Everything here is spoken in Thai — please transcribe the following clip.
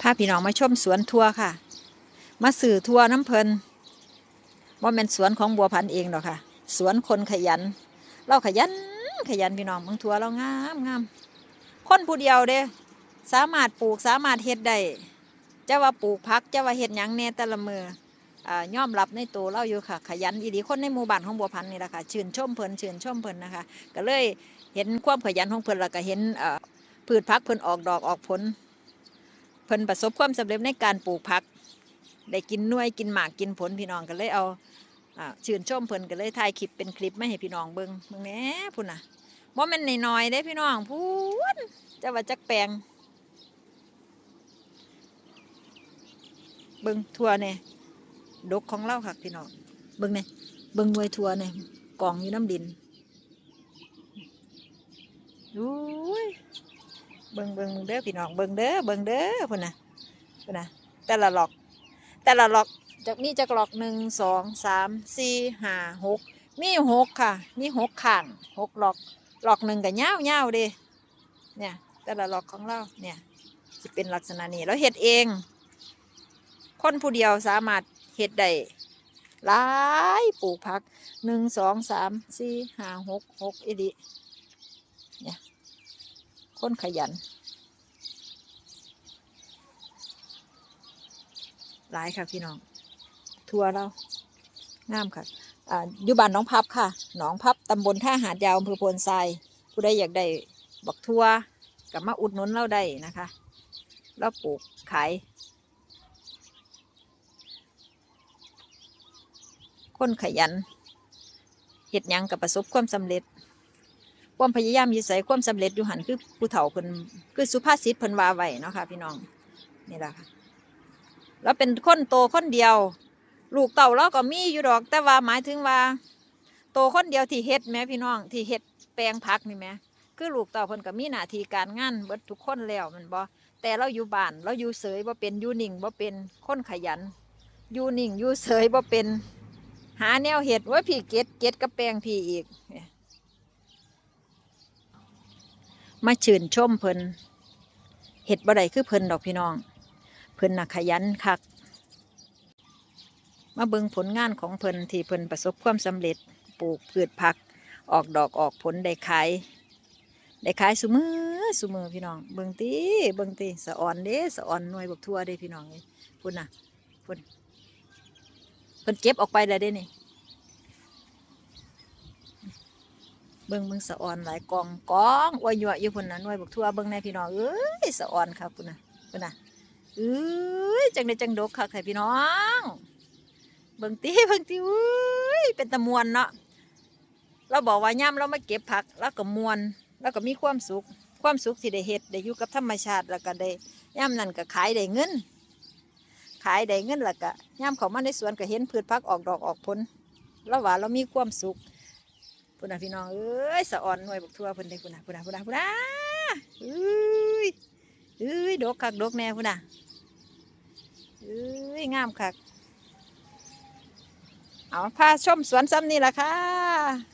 พาพี่น้องมาชมสวนทัวค่ะ มาสื่อทัวน้ำเพลินว่าเป็นสวนของบัวพันธุ์เองหรอกค่ะ สวนคนขยัน เราขยันขยันพี่น้องบางทัวเรางามงามคนผู้เดียวเด้ สามารถปลูกสามารถเฮ็ดได้จะว่าปลูกพักจะว่าเฮ็ดหยังแน่แต่ละมืออ่ายอมรับในตัวเราอยู่ค่ะ ขยันอีดีคนในหมู่บ้านของบัวพันธุ์นี่แหละค่ะชื่นชมเพลินชื่นชมเพลินนะคะ ก็เลยเห็นความขยันของเพลินแล้วก็เห็นอ่อพืชพักเพลินออกดอกออกผล เพิ่นประสบความสำเร็จในการปลูกผัก ได้กินน่วยกินหมากกินผลพี่น้องก็เลยเอาอ่าชื่นชมเพิ่นก็เลยถ่ายคลิปเป็นคลิปมาให้พี่น้องเบิ่งเบิ่งแหน่พุ่นน่ะบ่แม่นน้อยๆเด้พี่น้องพูนจะว่าจักแปลงเบิ่งทัวเนี่ยดกของเราค่ะพี่น้องเบิ่งเนี่ยเบิ่งหน่วยทัวเนี่ยกองอยู่น้ำดินอุ้ย เบิ่งเบิ่งเด้อพี่น้องเบิ่งเด้อเบิ่งเด้อพุ่นนะพุ่นนะแต่ละหลอก แต่ละหลอกจะมีจักหลอกหนึ่งสองสามสี่ห้าหกมีหกค่ะ มีหกข้างหกหลอกหลอกหนึ่งกับเงาวเงาวเด้เนี่ย แต่ละหลอกของเราเนี่ยจะเป็นลักษณะนี้เราเฮ็ดเอง คนผู้เดียวสามารถเฮ็ดได้หลายปลูกผักหนึ่งสองสามสี่ห้าหกหกอีดิเนี่ย คนขยัน หลายค่ะพี่น้อง ทัวร์เรางามค่ะอ่าอยู่บ้านหน้องพับค่ะ หนองพับตำบลท่าหาดยาวอำเภอโพนทราย ผู้ใดอยากได้บักทัวร์กับมาอุดหนุนเราได้นะคะ เราปลูกขาย คนขยันเห็ดยังกับประสบความสำเร็จ ความพยายามยิ่ใส่ความสำเร็จอยู่หันคือผู้เฒ่าเพิ่นคือสุภาษิตเพิ่นว่าไว้เนาะค่ะพี่น้องนี่แหละค่ะแล้วเป็นคนโตคนเดียว ลูกเต่าเราก็มีอยู่ดอก แต่ว่าหมายถึงว่า โตคนเดียวที่เฮ็ดแหม่พี่น้องที่เฮ็ดแปลงผักนี่แหม่คือลูกเต่าเพิ่นก็มีหน้าที่การงานเบิดทุกคนแล้วมันบ่แต่เราอยู่บ้านเราอยู่เสยบ่เป็นอยู่นิ่งบ่เป็นคนขยันอยู่นิ่งอยู่เสยบ่เป็น หาแนวเห็ดว่าพี่เก็ดเก็ดกับแปลงพี่อีกเนี่ย มาชื่นชมเพิ่นเห็ดบ่ได้คือเพิ่นดอกพี่น้อง เพิ่นน่ะขยันคัก มาเบิ่งผลงานของเพิ่นที่เพิ่นประสบความสำเร็จปลูกพืชผัก ออกดอกออกผลได้ขายได้ขายสุมือสุมือพี่น้อง เบิ่งตีเบิ่งตีสะอ่อนเด้สะอ่อนหน่วยบักทั่วเด้พี่น้องเพุ่นน่ะพุ่นเพิ่นเก็บออกไปแล้วเด้นี่ เบิ่งเบิ่งสะออนหลายกองกองอวยยวอยู่พุ่นนะหน่วยบักทั่วเบิ่งในพี่น้องเอ้ยสะออนครับพุ่นนะพุ่นนะเอ้ยจังได้จังดกคักให้พี่น้อง เบิ่งตีเบิ่งตีเอ้ยเป็นตะมวนเนาะเราบอกว่าย่ำเรามาเก็บผักแล้วก็มวนแล้วก็มีความสุข ความสุขที่ได้เฮ็ดได้อยู่กับธรรมชาติแล้วก็ได้ย่ำนั่นก็ขายได้เงิน ขายได้เงินแล้วก็ย่ำเขามาในสวนก็เห็นพืชผักออกดอกออกผลแล้วว่าเรามีความสุข พุ่นน่ะพี่น้องเอ้ยสะอ่อนหน่วยบกทั่วพิ่นเด้พุ่นน่ะพุ่นน่ะพุ่นน่ะพุ่นน่ะเอ้ยเอ้ยดกคักดกแน่พุ่นน่ะเอ้ยงามคักเอาพาชมสวนซ้ำนี่ล่ะค่ะ